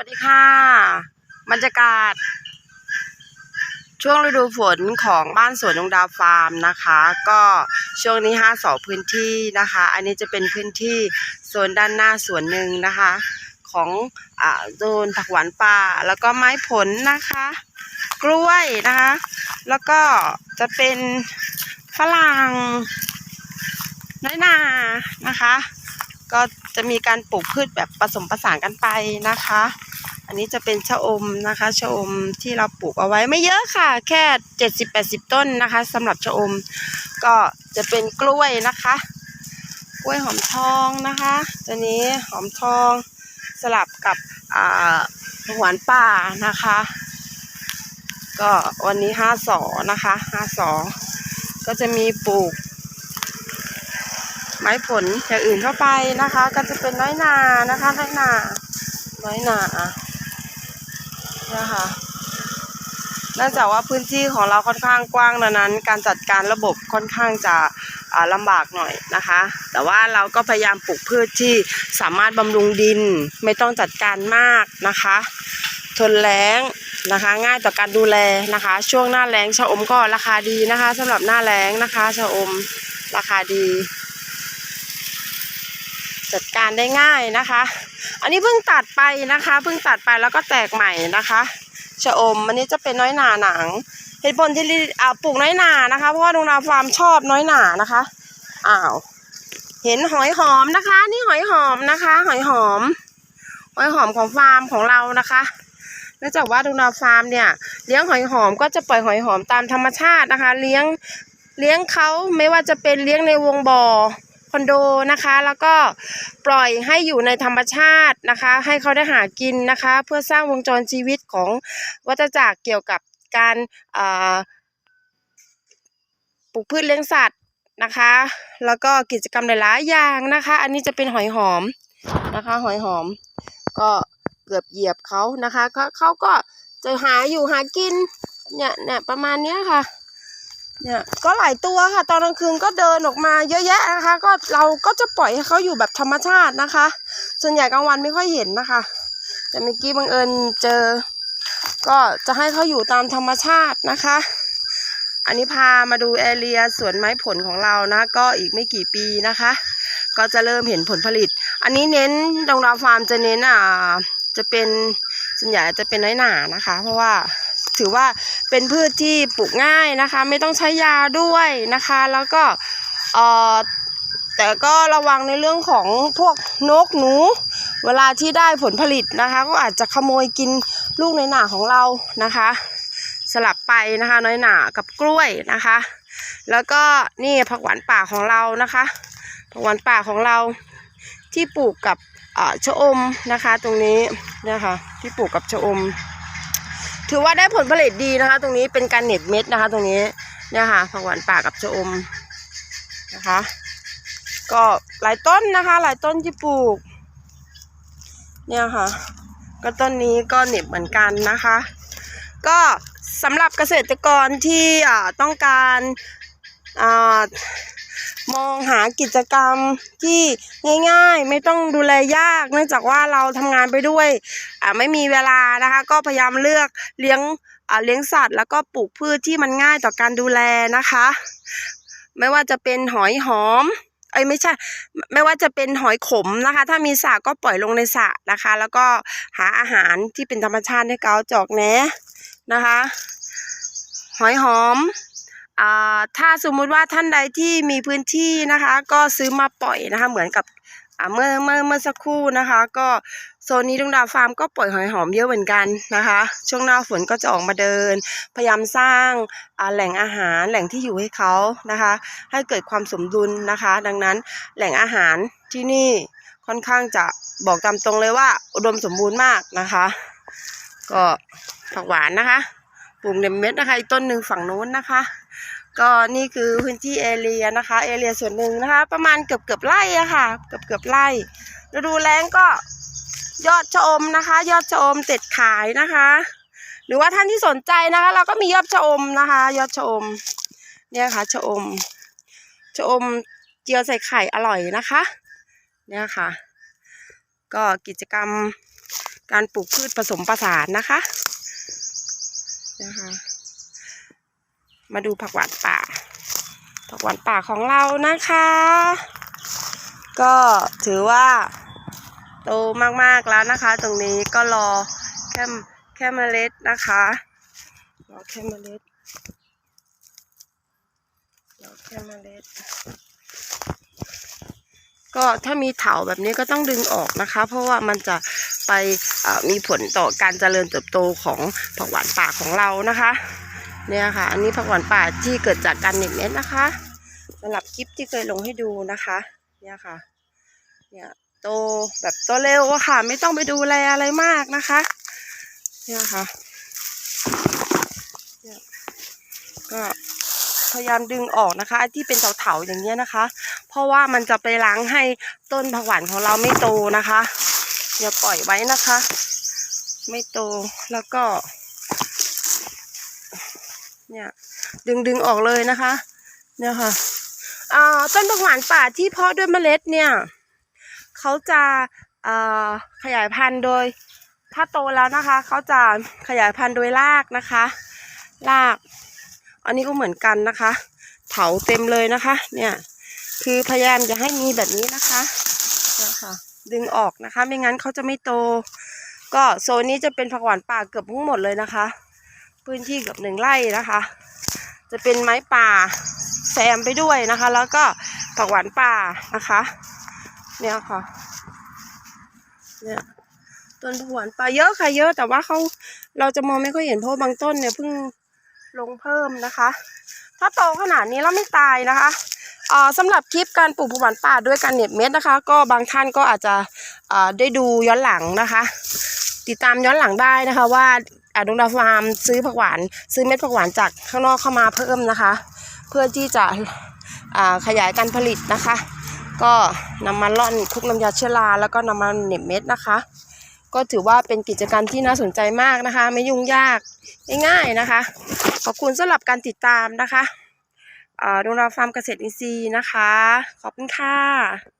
วัสดีค่ะ บรรยากาศ ช่วงฤดูฝนของบ้านสวนดวงดาวฟาร์มนะคะ ก็ช่วงนี้ห้าสอพื้นที่นะคะ อันนี้จะเป็นพื้นที่โซนด้านหน้าสวนหนึ่งนะคะ ของอ่าโซนผักหวานป่าแล้วก็ไม้ผลนะคะ กล้วยนะคะ แล้วก็จะเป็นฝรั่งน้อยนานะคะ ก็จะมีการปลูกพืชแบบผสมผสานกันไปนะคะ อันนี้จะเป็นชะอมนะคะชะอมที่เราปลูกเอาไว้ไม่เยอะค่ะ แค่เจ็ดสิบแปดสิบต้นนะคะสำหรับชะอม ก็จะเป็นกล้วยนะคะ กล้วยหอมทองนะคะ ตัวนี้หอมทองสลับกับอ่าหวานป่านะคะ ก็วันนี้ห้าสอนะคะห้าสอก็จะมีปลูก ม้ผลอย่างอื่นเข้าไปนะคะ ก็จะเป็นน้อยนานะคะน้อยนาน้อยนานะคะเนื่องจากว่าพื้นที่ของเราค่อนข้างกว้างดังนั้น การจัดการระบบค่อนข้างจะอ่าลำบากหน่อยนะคะ แต่ว่าเราก็พยายามปลูกพืชที่สามารถบำรุงดินไม่ต้องจัดการมากนะคะ ทนแล้งนะคะง่ายต่อการดูแลนะคะ ช่วงหน้าแล้งชะอมก็ราคาดีนะคะสำหรับหน้าแล้งนะคะชะอมราคาดี จัดการได้ง่ายนะคะ อันนี้เพิ่งตัดไปนะคะเพิ่งตัดไปแล้วก็แตกใหม่นะคะชะอมอันนี้จะเป็นน้อยหนาหนังเหตุผลที่ลิอ่าปลูกน้อยหนานะคะ เพราะว่าดวงนาฟาร์มชอบน้อยหนานะคะอ้าวเห็นหอยหอมนะคะ นี่หอยหอมนะคะ หอยหอม หอยหอมของฟาร์มของเรานะคะเนื่องจากว่าดวงนาฟาร์มเนี่ยเลี้ยงหอยหอมก็จะปล่อยหอยหอมตามธรรมชาตินะคะ เลี้ยงเลี้ยงเขาไม่ว่าจะเป็นเลี้ยงในวงบ่อ คอนโดนะคะ แล้วก็ปล่อยให้อยู่ในธรรมชาตินะคะ ให้เขาได้หากินนะคะ เพื่อสร้างวงจรชีวิตของวัฏจักรเกี่ยวกับการปลูกพืชเลี้ยงสัตว์นะคะ แล้วก็กิจกรรมหลายๆอย่างนะคะ อันนี้จะเป็นหอยหอมนะคะ หอยหอม ก็เกือบเหยียบเขานะคะเขาเขาก็จะหาอยู่หากินเนี่ยเนี่ยประมาณเนี้ยค่ะ เนี่ยก็หลายตัวค่ะ ตอนกลางคืนก็เดินออกมาเยอะแยะนะคะ ก็เราก็จะปล่อยให้เขาอยู่แบบธรรมชาตินะคะ ส่วนใหญ่กลางวันไม่ค่อยเห็นนะคะ แต่เมื่อกี้บังเอิญเจอ ก็จะให้เขาอยู่ตามธรรมชาตินะคะ อันนี้พามาดูแอเรียสวนไม้ผลของเรานะก็อีกไม่กี่ปีนะคะ ก็จะเริ่มเห็นผลผลิต อันนี้เน้นดงดาวฟาร์มจะเน้นอ่าจะเป็นส่วนใหญ่จะเป็นน้อยหนานะคะ เพราะว่า ถือว่าเป็นพืชที่ปลูกง่ายนะคะ ไม่ต้องใช้ยาด้วยนะคะ แล้วก็เอ่อแต่ก็ระวังในเรื่องของพวกนกหนู เวลาที่ได้ผลผลิตนะคะ ก็อาจจะขโมยกินลูกน้อยหนาของเรานะคะ สลับไปนะคะน้อยหนากับกล้วยนะคะ แล้วก็นี่ผักหวานป่าของเรานะคะผักหวานป่าของเราที่ปลูกกับชะอมนะคะ ตรงนี้นะคะที่ปลูกกับชะอม ถือว่าได้ผลผลิตดีนะคะ ตรงนี้เป็นการเน็บเม็ดนะคะ ตรงนี้เนี่ยค่ะผักหวานป่ากับชะอมนะคะ ก็หลายต้นนะคะ หลายต้นที่ปลูก เนี่ยค่ะ ก็ต้นนี้ก็เน็บเหมือนกันนะคะ ก็สำหรับเกษตรกรที่อ่าต้องการอ่า มองหากิจกรรมที่ง่ายๆ ไม่ต้องดูแลยาก เนื่องจากว่าเราทำงานไปด้วยอ่าไม่มีเวลานะคะ ก็พยายามเลือกเลี้ยงอ่าเลี้ยงสัตว์ แล้วก็ปลูกพืชที่มันง่ายต่อการดูแลนะคะ ไม่ว่าจะเป็นหอยหอมเอ้ยไม่ใช่ ไม่ว่าจะเป็นหอยขมนะคะ ถ้ามีสระก็ปล่อยลงในสระนะคะ แล้วก็หาอาหารที่เป็นธรรมชาติให้เขาจอกแหนนะคะ หอยหอม ถ้าสมมุติว่าท่านใดที่มีพื้นที่นะคะ ก็ซื้อมาปล่อยนะคะ เหมือนกับเมื่อเมื่อเมื่อสักครู่นะคะ ก็โซนนี้ดวงดาวฟาร์มก็ปล่อยหอยหอมเยอะเหมือนกันนะคะ ช่วงหน้าฝนก็จะออกมาเดิน พยายามสร้างแหล่งอาหารแหล่งที่อยู่ให้เขานะคะ ให้เกิดความสมดุลนะคะ ดังนั้นแหล่งอาหารที่นี่ค่อนข้างจะบอกตามตรงเลยว่าอุดมสมบูรณ์มากนะคะ ก็ผักหวานนะคะปลูกเนมเม็ดนะคะอีกต้นหนึ่งฝั่งนู้นนะคะ ก็นี่คือพื้นที่เอเรียนะคะ เอเรียส่วนหนึ่งนะคะ ประมาณเกือบเกือบไร่อะค่ะ เกือบเกือบไร่ฤดูแล้งก็ยอดชะอมนะคะ ยอดชะอมเต็ดขายนะคะ หรือว่าท่านที่สนใจนะคะ เราก็มียอดชะอมนะคะ ยอดชะอม เนี่ยค่ะชะอมชะอมเจียวใส่ไข่อร่อยนะคะ เนี่ยค่ะ ก็กิจกรรมการปลูกพืชผสมผสานนะคะนะคะ มาดูผักหวานป่า ผักหวานป่าของเรานะคะ ก็ถือว่าโตมากๆแล้วนะคะ ตรงนี้ก็รอแค่แค่เมล็ดนะคะรอแค่เมล็ดรอแค่เมล็ด ก็ถ้ามีเถาแบบนี้ก็ต้องดึงออกนะคะ เพราะว่ามันจะไปมีผลต่อการเจริญเติบโตของผักหวานป่าของเรานะคะ เนี่ยค่ะ อันนี้ผักหวานป่าที่เกิดจากการเหน็บเม็ดนะคะสำหรับคลิปที่เคยลงให้ดูนะคะ เนี่ยค่ะ เนี่ยโตแบบโตเร็วอะค่ะ ไม่ต้องไปดูแลอะไรมากนะคะ เนี่ยค่ะเนี่ยก็พยายามดึงออกนะคะที่เป็นเถาๆอย่างเงี้ยนะคะ เพราะว่ามันจะไปล้างให้ต้นผักหวานของเราไม่โตนะคะอย่าปล่อยไว้นะคะ ไม่โตแล้วก็ เนี่ยดึงดึงออกเลยนะคะ เนี่ยค่ะอ่าต้นผักหวานป่าที่เพาะด้วยเมล็ดเนี่ยเขาจะอ่าขยายพันธุ์โดยถ้าโตแล้วนะคะเขาจะขยายพันธุ์โดยรากนะคะราก อันนี้ก็เหมือนกันนะคะ เถาเต็มเลยนะคะ เนี่ยคือพยายามจะให้มีแบบนี้นะคะเนี่ยค่ะดึงออกนะคะ ไม่งั้นเขาจะไม่โต ก็โซนนี้จะเป็นผักหวานป่าเกือบทั้งหมดเลยนะคะ พื้นที่เกือบหนึ่งไร่นะคะ จะเป็นไม้ป่าแซมไปด้วยนะคะ แล้วก็ผักหวานป่านะคะ เนี่ยค่ะเนี่ยต้นผักหวานป่าเยอะค่ะเยอะ แต่ว่าเขาเราจะมองไม่ค่อยเห็นเพราะบางต้นเนี่ยเพิ่งลงเพิ่มนะคะ ถ้าโตขนาดนี้แล้วไม่ตายนะคะอ่าสำหรับคลิปการปลูกผักหวานป่าด้วยการเหน็บเม็ดนะคะ ก็บางท่านก็อาจจะได้ดูย้อนหลังนะคะ ติดตามย้อนหลังได้นะคะว่า ดวงดาวฟาร์มซื้อผักหวาน ซื้อเม็ดผักหวานจากข้างนอกเข้ามาเพิ่มนะคะ เพื่อที่จะขยายการผลิตนะคะ ก็นำมาล่อนคุกน้ำยาเชื้อราแล้วก็นำมาเหน็บเม็ดนะคะ ก็ถือว่าเป็นกิจกรรมที่น่าสนใจมากนะคะ ไม่ยุ่งยากง่ายๆนะคะ ขอบคุณสำหรับการติดตามนะคะดวงดาวฟาร์มเกษตรอินทรีย์นะคะ ขอบคุณค่ะ